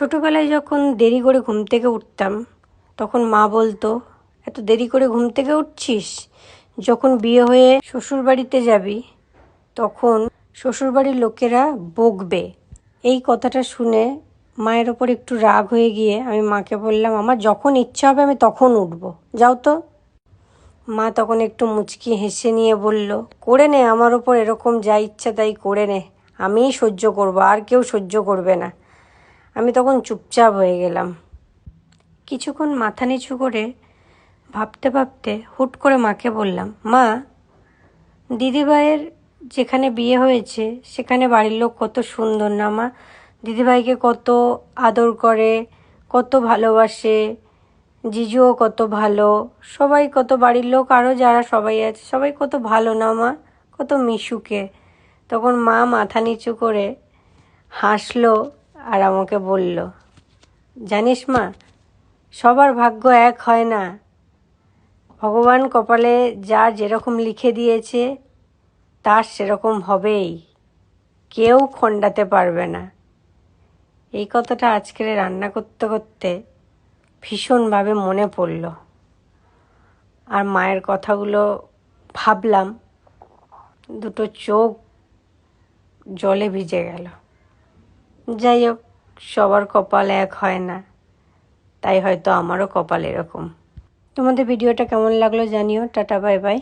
ছোটোবেলায় যখন দেরি করে ঘুম থেকে উঠতাম, তখন মা বলতো, এত দেরি করে ঘুম থেকে উঠছিস? যখন বিয়ে হয়ে শ্বশুর বাড়িতে যাবি, তখন শ্বশুরবাড়ির লোকেরা বকবে। এই কথাটা শুনে মায়ের ওপর একটু রাগ হয়ে গিয়ে আমি মাকে বললাম, আমার যখন ইচ্ছা হবে আমি তখন উঠব। যাও তো। মা তখন একটু মুচকি হেসে নিয়ে বলল, করে নে, আমার ওপর এরকম যা ইচ্ছা তাই করে নে। আমিই সহ্য করব, আর কেউ সহ্য করবে না। আমি তখন চুপচাপ হয়ে গেলাম। কিছুক্ষণ মাথা নিচু করে ভাবতে ভাবতে হুট করে মাকে বললাম, মা, দিদিভাইয়ের যেখানে বিয়ে হয়েছে, সেখানে বাড়ির লোক কত সুন্দর না মা? দিদিভাইকে কত আদর করে, কত ভালোবাসে, জিজুও কত ভালো, সবাই কত বাড়ির লোক আরও যারা সবাই আছে, সবাই কত ভালো না মা? কত মিশুকে। তখন মা মাথা নিচু করে হাসলো আর আমাকে বলল, জানিস মা, সবার ভাগ্য এক হয় না। ভগবান কপালে যা যেরকম লিখে দিয়েছে, তার সেরকম হবেই। কেউ খণ্ডাতে পারবে না। এই কথাটা আজকের রান্না করতে করতে ভীষণভাবে মনে পড়ল। আর মায়ের কথাগুলো ভাবলাম, দুটো চোখ জলে ভিজে গেল। যাই হোক, সবার কপাল এক হয় না। তাই হয়তো আমারও কপাল এরকম। তোমাদের ভিডিওটা কেমন লাগল জানিও। Tata, bye bye.